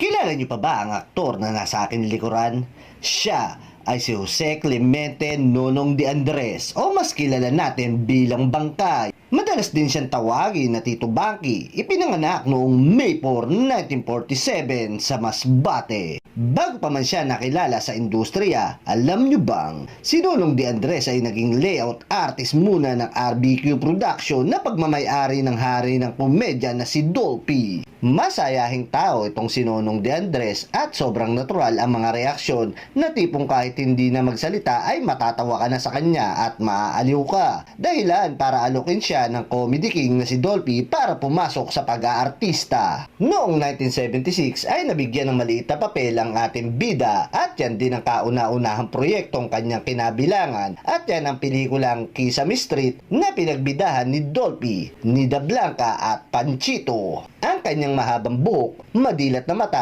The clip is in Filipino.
Kilala niyo pa ba ang aktor na nasa akin likuran? Siya ay si Jose Clemente Nonong de Andres o mas kilala natin bilang Bangkay. Madalas din siyang tawagin na Tito Bangki. Ipinanganak noong May 4, 1947 sa Masbate. Bago pa man siya nakilala sa industriya, alam niyo bang si Nonong de Andres ay naging layout artist muna ng RBQ Production na pagmamayari ng hari ng komedya na si Dolphy. Masayahing tao itong si Nonong de Andres at sobrang natural ang mga reaksyon na tipong kahit hindi na magsalita ay matatawa ka na sa kanya at maaaliw ka. Dahilan para alukin siya ng comedy king na si Dolphy para pumasok sa pag-aartista. Noong 1976 ay nabigyan ng maliit na papel ang ating bida at yan din ang kauna-unahang proyektong kanyang kinabilangan at yan ang pelikulang Kisame Street na pinagbidahan ni Dolphy, Nida Blanca at Panchito. Ang kanyang mahabang buhok, madilat na mata